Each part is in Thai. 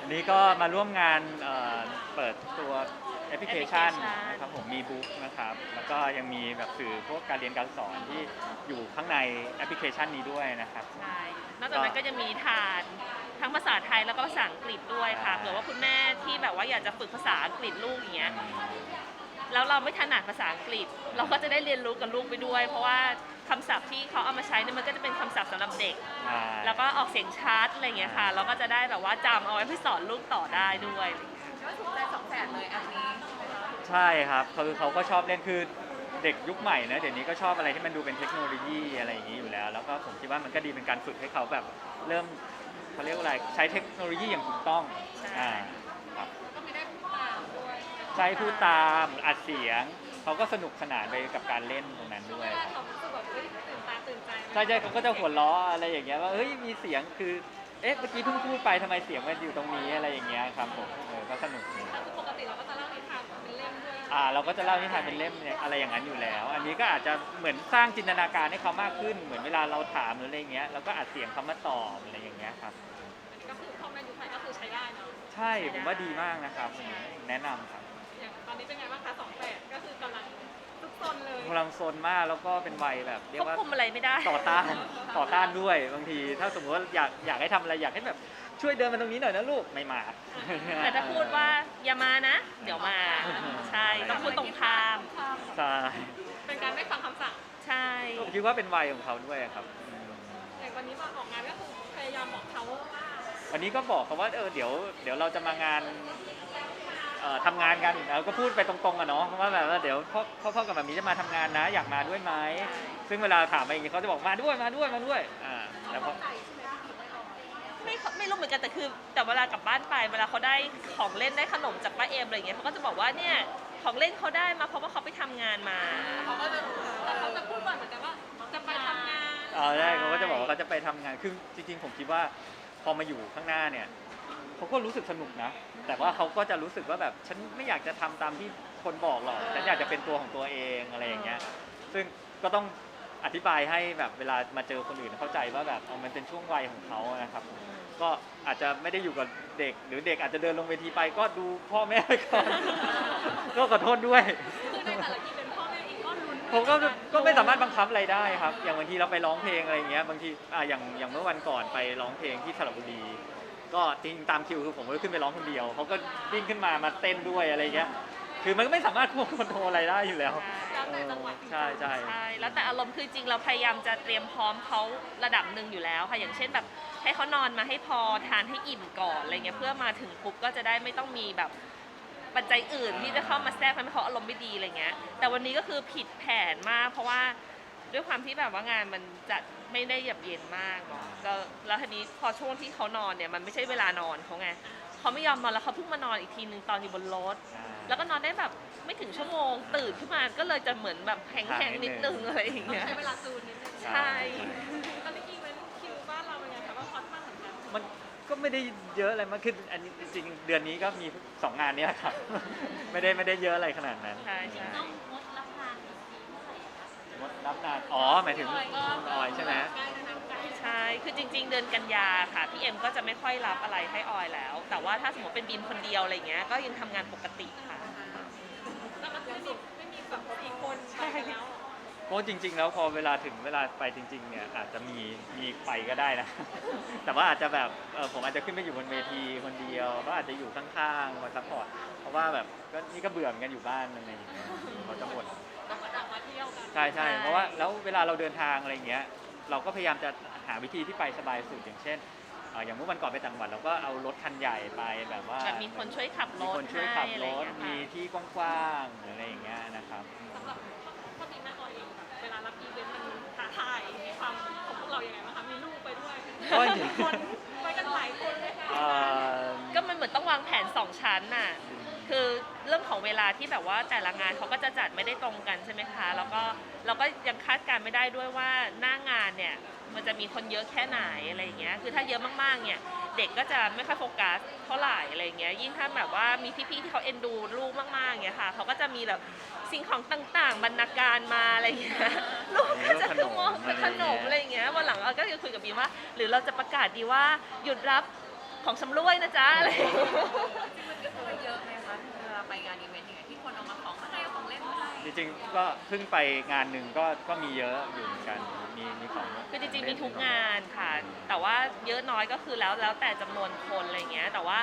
วันนี้ก็มาร่วมงานเอ่อเปิดตัวแอปพลิเคชันแอปพลิเคชันนะครับผมมีบุ๊กนะครับ แล้วก็ยังมีแบบสื่อพวกการเรียนการสอนที่อยู่ข้างในแอปพลิเคชันนี้ด้วยนะครับ ใช่นอกจากนั้นก็จะมีทานทั้งภาษาไทยแล้วก็ภาษาอังกฤษด้วยค่ะอ่าเผื่อว่าคุณแม่ที่แบบว่าอยากจะฝึกภาษาอังกฤษลูกอย่างเงี้ย แล้วเราไม่ถนัดภาษาอังกฤษ เราก็จะได้เรียนรู้กับลูกไปด้วย เพราะว่า คำศัพท์ที่เขาเอามาใช้เนี่ยมันก็จะเป็นคำศัพท์สำหรับเด็กใช่แล้วก็ออกเสียงชัดอะไรอย่างเงี้ยค่ะ เราก็จะได้แบบว่าจำเอาไว้เพื่อสอนลูกต่อได้ด้วย ก็ถูกใจสองแสนเลยอันนี้ใช่ครับคือเขาก็ชอบเล่นคือเด็กยุคใหม่นะเดี๋ยวนี้ก็ชอบอะไรที่มันดูเป็นเทคโนโลยีอะไรอย่างนี้อยู่แล้ว แล้วก็ผมคิดว่ามันก็ดีเป็นการฝึกให้เขาแบบ เริ่มเขาเรียกว่าอะไรใช้เทคโนโลยีอย่างถูกต้องใช่ อ่าครับ ก็ไม่ได้พูดตามด้วย ใช้พูดตามอัดเสียง เขาก็สนุกสนานไปกับการเล่นตรงนั้นด้วย เวลาเขารู้สึกแบบเฮ้ยตื่นตาตื่นใจใช่ใช่เขาก็จะหัวล้ออะไรอย่างเงี้ยว่าเฮ้ยมีเสียงคือเอ๊ะเมื่อกี้เพิ่งพูดไปทำไมเสียงมันอยู่ตรงนี้อะไรอย่างเงี้ยครับผมเออก็สนุกดีแล้วคือปกติเราก็จะเล่านิทานเป็นเล่มด้วยอ่าเราก็จะเล่านิทานเป็นเล่มเนี่ยอะไรอย่างนั้นอยู่แล้ว อันนี้ก็อาจจะเหมือนสร้างจินตนาการให้เขามากขึ้น เหมือนเวลาเราถามหรืออะไรเงี้ยเราก็อัดเสียงเขามาตอบอะไรอย่างเงี้ยครับอันนี้ก็คือพ่อแม่ยุคใหม่ก็คือใช้ได้เนาะ ใช่ผมว่าดีมากนะครับแนะนำครับ อย่างตอนนี้เป็นไงบ้างคะสองแปดก็คือกำลังทุกซนเลย กำลังโซนมากแล้วก็เป็นวัยแบบ เรียควกบว่าคุมอะไรไม่ได้ ต่อต้านต่อต้านด้วยบางที ถ้าสมมติว่าอยากอยากให้ทำอะไรอยากให้แบบช่วยเดินมาตรงนี้หน่อยนะลูกไม่มา แต่ถ้าพูดว่าอย่ามานะ เดี๋ยวมา ใช่ ต้องพูดตรงข้าม ใช่เป็นการไม่ฟังคำสั่งใช่ ผมคิดว่าเป็นวัยของเขาด้วยครับอืมอย่างวันนี้มาออกงานก็คือพยายามบอกเขาว่าวันนี้ก็บอกเขาว่าเออเดี๋ยวเดี๋ยวเราจะมางาน เอ่อทำงานกันเราก็พูดไปตรงๆอะเนาะว่าแบบว่าเดี๋ยวพ่อพ่อพ่อกับแบบนี้จะมาทำงานนะ อยากมาด้วยไหมซึ่งเวลาถามไปอย่างนี้เขาจะบอกมาด้วยมาด้วยมาด้วยอ่าแต่พอ ไม่ไม่รู้เหมือนกันแต่คือ แต่เวลากลับบ้านไปเวลาเขาได้ของเล่นได้ขนมจากป้าเอมอะไรอย่างเงี้ยเขาก็จะบอกว่าเนี่ยของเล่นเขาได้มาเพราะว่าเขาไปทำงานมา เขาก็จะแต่เขาจะพูดบ่อยเหมือนกันว่าจะไปทำงานอ๋อใช่เขาก็จะบอกว่าเขาจะไปทำงาน คือจริงๆ ผมคิดว่าพอมาอยู่ข้างหน้าเนี่ย เขาก็รู้สึกสนุกนะ แต่ว่าเขาก็จะรู้สึกว่าแบบฉันไม่อยากจะทำตามที่คนบอกหรอก ฉันอยากจะเป็นตัวของตัวเองอะไรอย่างเงี้ย ซึ่งก็ต้องอธิบายให้แบบเวลามาเจอคนอื่นเข้าใจว่าแบบเอามันเป็นช่วงวัยของเขานะครับ ก็อาจจะไม่ได้อยู่กับเด็ก หรือเด็กอาจจะเดินลงเวทีไปก็ดูพ่อแม่ไปก่อน ก็ขอโทษด้วย คือในแต่ละทีเป็นพ่อแม่เองก็ลุ้นผมก็ก็ไม่สามารถบังคับอะไรได้ครับ อย่างบางทีเราไปร้องเพลงอะไรอย่างเงี้ย บางทีอ่าอย่างอย่างเมื่อวันก่อนไปร้องเพลงที่สระบุรี ก็จริงๆตามคิวคือผมก็ขึ้นไปร้องคนเดียวเขาก็วิ่งขึ้นมามาเต้นด้วยอะไรเงี้ยคือมันก็ไม่สามารถควบคุมโทรอะไรได้อยู่แล้ว แล้วแต่จังหวะใช่ใช่ ใช่ แล้วแต่อารมณ์คือจริงเราพยายามจะเตรียมพร้อมเขาระดับหนึ่งอยู่แล้วค่ะ อย่างเช่นแบบให้เขานอนมาให้พอทานให้อิ่มก่อนอะไรเงี้ยเพื่อมาถึงปุ๊บก็จะได้ไม่ต้องมีแบบปัจจัยอื่นที่จะเข้ามาแทรกทำให้เขาอารมณ์ไม่ดีอะไรเงี้ย แต่วันนี้ก็คือผิดแผนมากเพราะว่า ด้วยความที่แบบว่างานมันจะไม่ได้หยับเย็นมากเนาะแล้วแล้วทีนี้พอช่วงที่เขานอนเนี่ยมันไม่ใช่เวลานอนเขาไงเขาไม่ยอมนอนแล้วเขาเพิ่งมานอนอีกทีนึงตอนอยู่บนรถ แล้วก็นอนได้แบบไม่ถึงชั่วโมงตื่นขึ้นมาก็เลยจะเหมือนแบบแข็งๆนิดนึงอะไรอย่างต้องเงี้ยใช้เวลาจูนนิดนึงใช่ตอนนี้กี่เป็นคิวบ้านเราเป็นไงคะว่าฮอตมากเหมือนกันมันก็ไม่ได้เยอะอะไรมากขึ้นอันนี้จริงๆเดือนนี้ก็มีสองงานเนี้ยครับไม่ได้ไม่ได้เยอะอะไรขนาดนั้นใช่ใช่ รับนาน อ๋อ หมายถึงออยใช่ไหมใกล้แล้วนะใกล้ใช่ คือจริง ๆ เดือนกันยาค่ะ พี่เอ็มก็จะไม่ค่อยรับอะไรให้ออยแล้ว แต่ว่าถ้าสมมติเป็นบีมคนเดียวอะไรเงี้ย ก็ยังทำงานปกติค่ะ แล้วมันไม่มีไม่มีแบบสี่คนไปกันแล้วก็จริง ๆ แล้วพอเวลาถึงเวลาไปจริง ๆ เนี่ยอาจจะมีมีไปก็ได้นะ แต่ว่าอาจจะแบบเออผมอาจจะขึ้นไปอยู่บนเวทีคนเดียว ก็อาจจะอยู่ข้างๆมาซัพพอร์ตเพราะว่าแบบก็นี่ก็เบื่อเหมือนกันอยู่บ้านอะไรอย่างเงี้ยเขาจะหมด ใช่ใช่ใช่เพราะว่าแล้วเวลาเราเดินทางอะไรอย่างเงี้ย เราก็พยายามจะหาวิธีที่ไปสบายสุดอย่างเช่นเอ่ออย่างเมื่อวันก่อนไปต่างจังหวัดเราก็เอารถคันใหญ่ไปแบบว่าแบบมีคนช่วยขับรมีถคนช่วยให้ขับอะไรรอย่างถเงี้ยมีค่ะที่กว้างๆหรืออะไรอย่างเงี้ยนะครับ สำหรับพ่อบีแม่ออยเองแบบเวลารับอีเวนต์มันท้าทายมีความของพวกเรายังไงบ้างคะมีลูกไปด้วยก็จริงคนไปกันหลายคนเลยค่ะ เอ่อก็มันเหมือนต้องวางแผนสองชั้นน่ะ คือเรื่องของเวลาที่แบบว่าแต่ละงานเขาก็จะจัดไม่ได้ตรงกันใช่ไหมคะ แล้วก็เราก็ยังคาดการณ์ไม่ได้ด้วยว่าหน้างานเนี่ยมันจะมีคนเยอะแค่ไหนอะไรอย่างเงี้ย คือถ้าเยอะมากๆ เนี่ย เด็กก็จะไม่ค่อยโฟกัสเท่าไหร่อะไรอย่างเงี้ย ยิ่งถ้าแบบว่ามีพี่ๆ ที่เขาเอ็นดูลูกมากๆ เนี่ยค่ะ เขาก็จะมีแบบสิ่งของต่างๆ บรรณาการมาอะไรอย่างเงี้ย ลูกก็จะต้องมองขนมอะไรอย่างเงี้ย วันหลังเราก็จะคุยกับบีมว่า หรือเราจะประกาศดีว่าหยุดรับของชำร่วยนะจ๊ะอะไรอย่างเงี้ยมันเยอะไหมคะ ไปงานอีเวนต์อย่างเงี้ยที่คนเอามาของมาให้เอาของเล่นมาให้จริงๆก็เพิ่งไปงานหนึ่งก็ก็มีเยอะอยู่เหมือนกันมีมีของคือจริงๆมีทุกงานค่ะ แต่ว่าเยอะน้อยก็คือแล้วแล้วแต่จำนวนคนอะไรเงี้ย แต่ว่า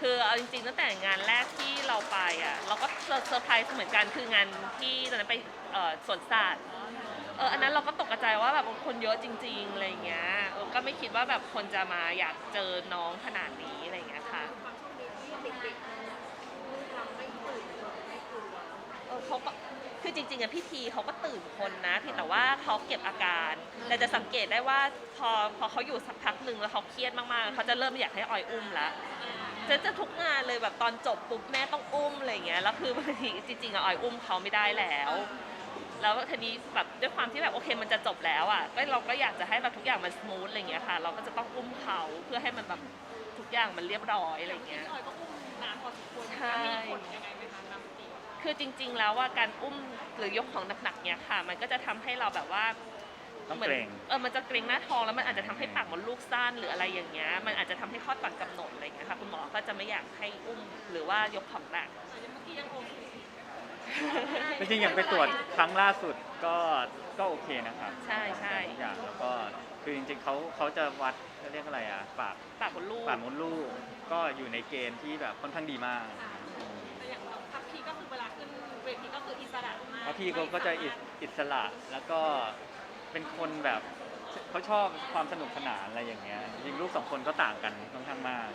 คือเอาจริงๆตั้งแต่งานแรกที่เราไปอะเราก็เซอร์ไพรส์เหมือนกันคืองานที่ตอนนั้นไปเอ่อสวนสัตว์เอออันนั้นเราก็ตกใจว่าแบบคนเยอะจริงๆอะไรเงี้ยเออก็ไม่คิดว่าแบบคนจะมาอยากเจอน้องขนาดนี้อะไรเงี้ยค่ะ ความโชคดีที่เด็กๆลูกเราไม่ตื่นไม่กลัว เออเขาก็คือจริงๆอะพี่ทีเขาก็ตื่นคนนะเพียงแต่ว่าเขาเก็บอาการ แต่จะสังเกตได้ว่าพอพอเขาอยู่สักพักหนึ่งแล้วเขาเครียดมากๆเขาจะเริ่มอยากให้ออยอุ้มละจะจะทุกงานเลยแบบตอนจบปุ๊บแม่ต้องอุ้มอะไรอย่างเงี้ยแล้วคือบางทีจริงๆอะออยอุ้มเขาไม่ได้แล้ว แล้วทีนี้แบบด้วยความที่แบบโอเคมันจะจบแล้วอะก็เราก็อยากจะให้แบบทุกอย่างมันสมูทอะไรอย่างเงี้ยค่ะ เราก็จะต้องอุ้มเขาเพื่อให้มันแบบทุกอย่างมันเรียบร้อยอะไรอย่างเงี้ยพี่ออยก็อุ้มนานพอสมควรใช่มีผลยังไงไหม คะน้ำตีคือจริง ๆ แล้วว่าการอุ้มหรือยกของหนักๆเนี้ยค่ะ มันก็จะทำให้เราแบบว่าต้องหมืนเกรง เออมันจะเกรงหน้าท้องแล้วมันอาจจะทำให้ปากมดลูกสั้นหรืออะไรอย่างเงี้ยมันอาจจะทำให้คลอดก่อนกำหนดอะไรอย่างเงี้ยค่ะคุณหมอก็จะไม่อยากให้อุ้มหรือว่ายกของหนักเมื่อกี้ยังโอเคจริงๆอย่างไปตรวจครั้งล่าสุดก็ก็โอเคนะครับใช่ใช่ ทุกอย่างแล้วก็คือจริงๆเขาเขาจะวัดเขาเรียกอะไรอะปากปากมดลูกปากมดลูกก็อยู่ในเกณฑ์ที่แบบค่อนข้างดีมาก แต่อย่างเราพับพี่ก็คือเวลาขึ้นเวทีก็คืออิส ระมากเพราะพี่เขาก็จะอิสอิสระแล้วก็เป็นคนแบบเขาชอบความสนุกสนานอะไรอย่างเงี้ยจริงๆลูกสองคนก็ต่างกันค่อนข้างมาก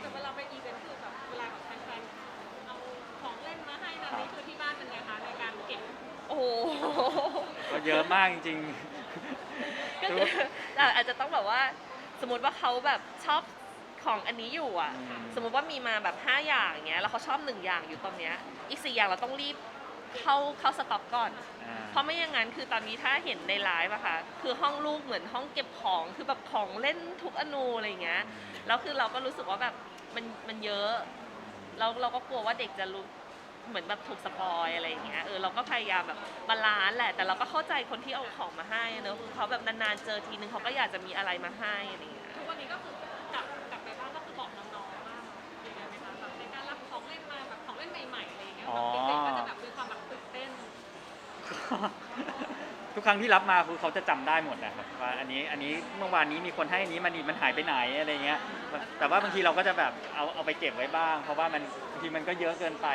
แต่เวลาไปอีเวนต์คือแบบเวลาแบบแฟนๆเอาของเล่นมาให้แบบนี้คือที่บ้านเป็นไงคะในการเก็บโอ้โหก็เยอะมากจริงก็คืออะอาจจะต้องแบบว่า สมมติว่าเขาแบบชอบของอันนี้อยู่อะ อืม สมมติว่ามีมาแบบ 5 อย่างเงี้ยแล้วเขาชอบหนึ่งอย่างอยู่ตอนเนี้ยอีกสี่อย่างเราต้องรีบ เข้าเข้าสต็อกก่อนๆอ่าเพราะไม่อย่างนั้นคือตอนนี้ถ้าเห็นในไลฟ์อะค่ะ คือห้องลูกเหมือนห้องเก็บของคือแบบของเล่นทุกอนูอะไรอย่างเงี้ยแล้วคือเราก็รู้สึกว่าแบบมันมันเยอะแล้วเราก็กลัวว่าเด็กจะรู้เหมือนแบบถูกสปอยอะไรอย่างเงี้ยเออเราก็พยายามแบบบาลานซ์แหละ แต่เราก็เข้าใจคนที่เอาของมาให้เนอะคือเขาแบบนานๆเจอทีนึงเขาก็อยากจะมีอะไรมาให้อะไรอย่างเงี้ย ทุกวันนี้ก็คือกลับกลับไปบ้านก็คือบอกน้องๆว่าเป็นไงไหมคะแบบในการรับของเล่นมาแบบของเล่นใหม่ๆอะไรอย่างเงี้ยแบบเด็กๆก็จะแบบมีความแบบตื่นเต้น ทุกครั้งที่รับมาคือเขาจะจำได้หมดนะครับว่าอันนี้อันนี้เมื่อวานนี้มีคนให้อันนี้มันมันหายไปไหนอะไรเงี้ยแต่ว่าบางทีเราก็จะแบบเอาเอาไปเก็บไว้บ้าง เพราะว่ามันบางทีมันก็เยอะเกินไป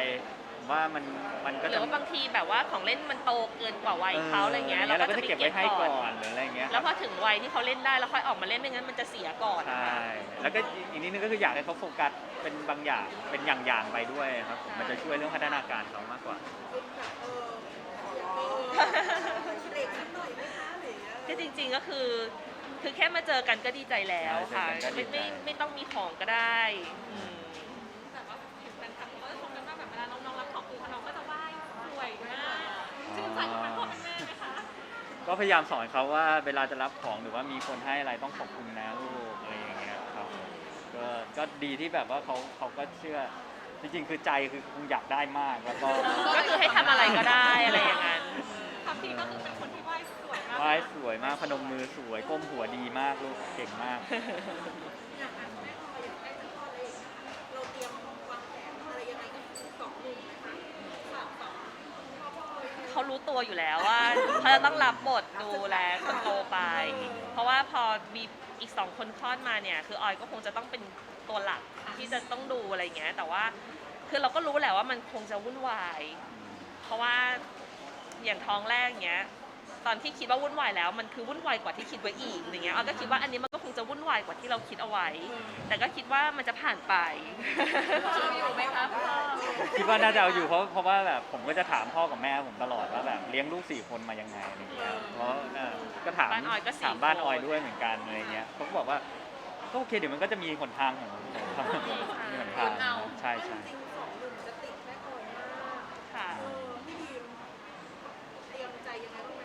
ผมว่ามันมันก็หรืจะ อว่าบางทีแบบว่าของเล่นมันโตเกินกว่าวัยเขาอะไรเงี้ยเราก็จะจะไปเก็บไว้ให้ก่อนหรืออะไรเงี้ยแล้วพอถึงวัยที่เขาเล่นได้แล้วค่อยออกมาเล่นไม่งั้นมันจะเสียก่อนใช่แล้วก็อีกนิดนึงก็คืออยากให้เขาโฟกัสเป็นบางอย่างเป็นอย่างๆไปด้วยครับมันจะช่วยเรื่องพัฒนาการเขามากกว่า ก็จ ริงๆก็คือ คือแค่มาเจอกันก็ดีใจแล้วค่ะ ใช่เจอกันก็ดีไม่ใจ ไม่ไม่ต้องมีของก็ได้อืมแต่ว่าเห็นแฟนคลับเขาก็จะชมกันว่าแบบเวลาน้องๆรับของคือน้องก็จะไหว้สวยมากชื่นใจคุณเป็นพ่อเป็นแม่ไหมคะก็พยายามสอนเขาว่าเวลาจะรับของหรือว่ามีคนให้อะไรต้องขอบคุณนะลูกอะไรอย่างเงี้ยครับก็ก็ดีที่แบบว่าเขาเขาก็เชื่อจริงๆ คือใจคือคงอยากได้มากแล้วก็ ก็คือให้ทำอะไรก็ได้อะไรอย่างนั้นทัพพีก็คือเป็นคนที่ไหว้สวยมาก ไหว้สวยมากพนมมือสวยก้มหัวดีมากลูกเก่งมาก อย่างนั้นแม่พลอยอยากได้สักข้ออะไรอย่างเงี้ยเราเตรียมวางแผนอะไรยังไงกับสองหนุ่มไหมคะสามสองพ่อพ่อเลย เขารู้ตัวอยู่แล้วว่า เขาจะต้องรับบทดูแลคนโตไป เพราะว่าพอมีอีกสองคนคลอดมาเนี่ย คือออยก็คงจะต้องเป็นตัวหลักที่จะต้องดูอะไรอย่างเงี้ย แต่ว่าคือเราก็รู้แหละว่ามันคงจะวุ่นวาย เพราะว่าอย่างท้องแรกเงี้ย ตอนที่คิดว่าวุ่นวายแล้ว มันคือวุ่นวายกว่าที่คิดไว้อีกอย่างเงี้ยออยก็คิดว่าอันนี้มันก็คงจะวุ่นวายกว่าที่เราคิดเอาไว้ แต่ก็คิดว่ามันจะผ่านไปอยู่ไหมคะพ่อคิดว่าน่าจะเอาอยู่เพราะเพราะว่าแบบผมก็จะถามพ่อกับแม่ผมตลอดว่าแบบเลี้ยงลูกสี่คนมายังไงอะไรเงี้ยเพราะเออก็ถามบ้านออยก็สี่ถามบ้านคนออยด้วยเหมือนกันอะไรเงี้ยเขาก็บอกว่าก็โอเคเดี๋ยวมันก็จะมีหนทางของของเขามีหนทางใช่ใช่จริงๆสองหนุ่มจะติดแม่พลอยมาก ค่ะ เออพี่บีมเตรียมใจยังไงบ้างไหม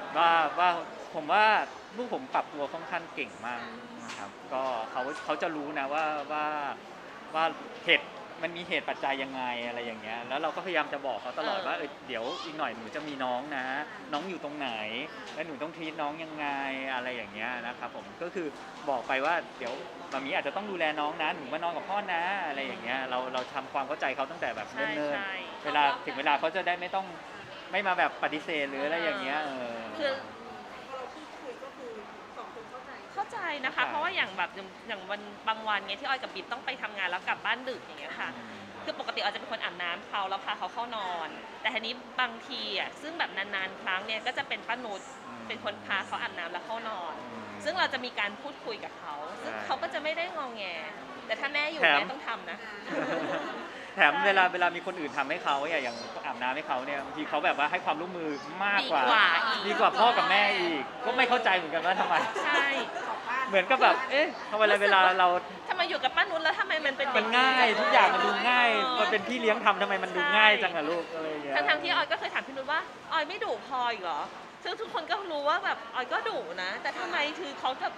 คะ ว่าว่าผมว่าลูกผมปรับตัวค่อนข้างเก่งมากนะครับ ก็เขาเขาจะรู้นะว่าว่าว่าเผ็ดมันมีเหตุปัจจัยยังไงอะไรอย่างเงี้ย แล้วเราก็พยายามจะบอกเขาตลอดเออว่าเออเดี๋ยวอีกหน่อยหนูจะมีน้องนะ น้องอยู่ตรงไหน แล้วหนูต้องทีน้องยังไงอะไรอย่างเงี้ยนะครับผมก็คือบอกไปว่าเดี๋ยวมามีอาจจะต้องดูแลน้องนะหนูมานอนกับพ่อนะอะไรอย่างเงี้ยเราเราทำความเข้าใจเขาตั้งแต่แบบใช่เนิ่นใช่ๆเวลาถึงเวลาเขาจะได้ไม่ต้อง ไม่มาแบบปฏิเสธหรืออะไรอย่างเงี้ยเออ คือ พอเราพูดคุยก็คือสองคนเข้าใจ เข้าใจนะคะเข้าใจเพราะว่าอย่างแบบอย่างอย่างวันบางวันเงี้ยที่ออยกับบิ๊บต้องไปทำงานแล้วกลับบ้านดึกอย่างเงี้ยค่ะ คือปกติออยจะเป็นคนอาบน้ำเขาแล้วพาเขาเข้านอน แต่ทีนี้บางทีอะซึ่งแบบนานๆครั้งเนี่ยก็จะเป็นป้านุชเป็นคนพาเขาอาบน้ำแล้วเข้านอน ซึ่งเราจะมีการพูดคุยกับเขา ซึ่งใช่เขาก็จะไม่ได้งองแง แต่ถ้าแม่อยู่แถม แม่ต้องทำนะ แถมเวลาเวลามีคนอื่นทำให้เขาเนี่ยอย่างอาบน้ำให้เขาเนี่ยบางทีเขาแบบว่าให้ความร่วมมือมากกว่า ดีกว่าอีก ดีกว่าพ่อกับแม่อีก ก็ไม่เข้าใจเหมือนกันว่าทำไม ใช่เหมือนกับแบบ เอ๊ะทำไมเวลาเวลาเรา ทำไมอยู่กับป้านุชแล้วทำไมมันเป็นมันง่าย ทุกอย่างมันดูง่าย มันเป็นพี่เลี้ยงทำทำไมมันดูง่ายจังอะลูกอะไรอย่างเงี้ย ทั้งทั้งๆที่ออยก็เคยถามพี่นุชว่าออยไม่ดุพออีกเหรอ ซึ่งทุกคนก็รู้ว่าแบบออยก็ดุนะ แต่ทำไมคือเขาจะ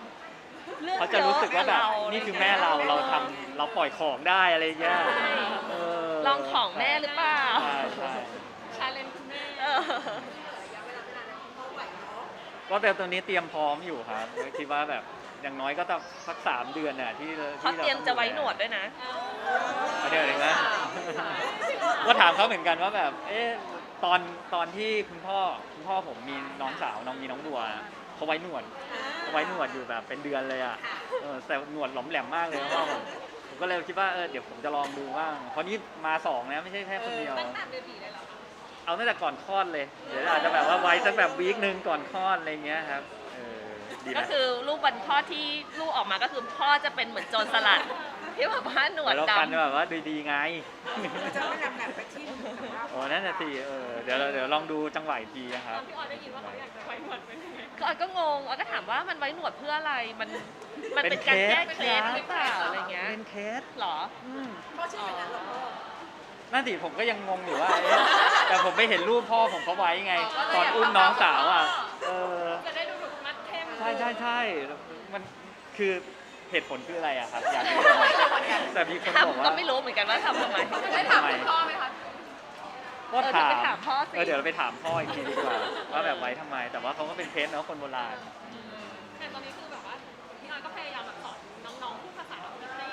เลือกเขาจะรู้สึกว่าแบบเยอะนี่คือแม่เรา เราทำเราปล่อยของได้อะไรอย่างเงี้ย ใช่เออ ลองของแม่หรือเปล่า ใช่ใช่ชาเลนจ์คุณแม่เออระยะเวลาไม่นานแล้วเขาไหวเนาะก็แต่ตัวนี้เตรียมพร้อมอยู่ครับคิดว่าแบบอย่างน้อยก็ต้องสักสามเดือนน่ะที่เขาที่เตรียมจะไว้หนวดด้วยนะเดี๋ยวเองนะ ก็ถามเขาเหมือนกันว่าแบบ เอ๊ะตอนตอนที่คุณพ่อคุณพ่อผมมีน้องสาวน้องมีน้องบัวเขาไว้หนวดเขาไว้หนวดอยู่แบบเป็นเดือนเลยอะเออแต่หนวดหลอมแหลมมากเลยพ่อผม ผมก็เลยคิดว่าเออเดี๋ยวผมจะลองดูบ้างเพราะนี่มาสองนะไม่ใช่แค่คนเดียว ตั้งแต่เบบีเลยเหรอคะเอาตั้งแต่ก่อนคลอดเลย เดี๋ยวอาจจะแบบว่าไว้สักแบบวีคหนึ่งก่อนคลอดอะไรเงี้ยครับเออดีก็นะคือลูกวันพ่อที่ลูกออกมาก็คือพ่อจะเป็นเหมือนโจรสลัด ที่แบบว่าหนวดเดี๋ยวเรากันดำแบบว่าดีๆไง จะไม่นำแบบไปที่แบบว่า โอ้นั่นน่ะสิเออเดี๋ยวเราเดี๋ยวลองดูจังหวะอีกทีนะครับพี่ออยได้ยินว่าเขาอยากจะไว้หนวดเป็นยังไง ก็ออยก็งงออยก็ถามว่ามันไว้หนวดเพื่ออะไร มัน มันเป็นการเป็นเคสแก้เคล็ดหรือเปล่าอะไรเงี้ยเป็นเคสหรออืมพ่อชื่ออย่างนั้นเหรอพ่อนั่นสิผมก็ยังงงอยู่ว่าเอ๊ะแต่ผมไปเห็นรูปพ่อผมเขาไว้ไงตอนอุ้มน้องสาวอะ เออ จะได้ดูถูกมัดเข้ม ใช่ใช่ใช่มันคือ เหตุผลคืออะไรอะครับอยากรู้แต่มีคนบอกทำก็ว่า ไม่รู้เหมือนกันว่าทำทำไม ได้ถามคุณพ่อไหมคะก็เออถามเดี๋ยวไปถามพ่อสิ เออเดี๋ยวเราไปถามพ่ออีกทีดีกว่าว่าแบบไว้ทำไม แต่ว่าเขาก็เป็นเคสเนาะคนโบราณ แต่ตอนนี้คือแบบว่าพี่ออยก็พยายามแบบสอนน้องๆพูดภาษาอังกฤษให้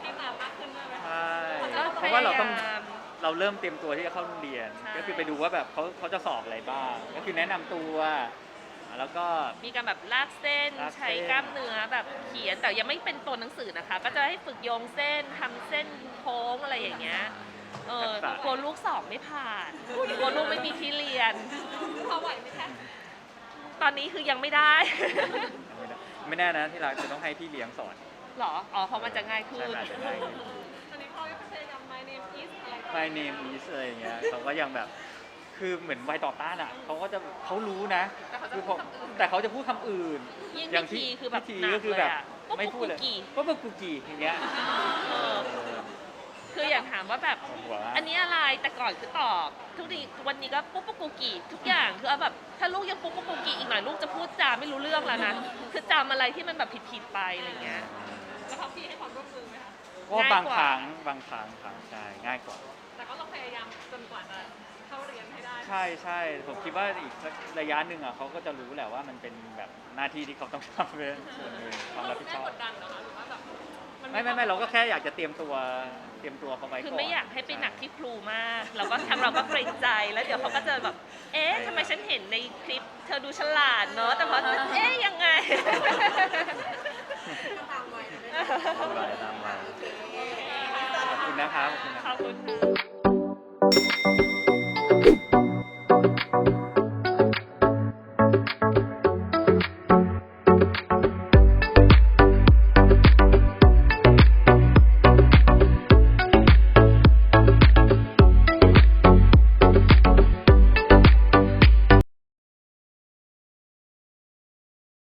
ให้มามากขึ้นด้วยไหมใช่ก็เพราะว่าเราต้องพยยม เราเริ่มเตรียมตัวที่จะเข้าโรงเรียน ใช่ ก็คือไปดูว่าแบบเขาเขาจะสอบอะไรบ้าง ก็คือแนะนำตัว แล้วก็ มีการแบบลากเส้นลากเส้น ใช้กล้ามเนื้อแบบเขียนแต่ยังไม่เป็นตัวหนังสือนะคะ ก็จะให้ฝึกโยงเส้นทำเส้นโค้งอะไรอย่างเงี้ยเออทักษะกลัวลูกสอบไม่ผ่านกลัวลูกไม่มีที่เรียน พอไหวไหมคะตอนนี้คือยังไม่ได้ไม่ได้ไม่แน่นะที่เราจะต้องให้พี่เลี้ยงสอนหรออ๋อเพราะมันจะง่ายขึ้น ใช่มันอาจจะง่ายขึ้น ตอนนี้พ่อก็พยายาม my name is อะไรก็ My name is อะไรอย่างเงี้ยเขาก็ยังแบบ คือเหมือนวัยต่อต้านอะเขาก็จะเขารู้นะคือเขาแต่เขาจะพูดคำอื่นยิ่งอย่างพิที่ธีคือแบบพิธีหนัก็กคือเลแบยบอะปุ๊บไม่ปุ๊บพูดเลยกี่ก็ปุ๊บกุกีอย่างเงี้ยเออคืออย่างถามว่าแบบ หัวอันนี้อะไรแต่ก่อนคือตอบ ทุกทีวันนี้ก็ปุ๊บปุ๊บกูกี่ทุกอย่างคือเอาแบบถ้าลูกยังปุ๊บปุ๊บกูกี่อีกหน่อยลูกจะพูดจาไม่รู้เรื่องแล้วนะคือจำอะไรที่มันแบบผิดๆไปอะไรเงี้ยแล้วเขาพี่ให้ความร่วมมือไหมคะก็ง่ายกว่าบางครั้งบางครั้งครั้งใช่ ช่ใช่ผมคิดว่าอีกสักระยะหนึ่งอะเขาก็จะรู้แหละว่ามันเป็นแบบหน้าที่ที่เขาต้องทำเป็นส่วนหนึ่งความรับผิดชอบ กดดันเหรอคะหรือว่าแบบนไม่ไม่ไม่เราก็แค่อยากจะเตรียมตัวเตรียมตัวเขาไว้ก่อนคือไม่อยากให้ไปหนักที่ครูมาก เราก็ทางเราก็เกรงใจแล้วเดี๋ยวเขาก็จะแบบ เอ๊ะทำไมฉันเห็นในคลิป เธอดูฉลาดเนอะแต่พอเอ๊ะยังไงก็ตามวัยนะ ตามวัยตามวัยขอบคุณนะครับขอบคุณนะครับขอบคุณค่ะ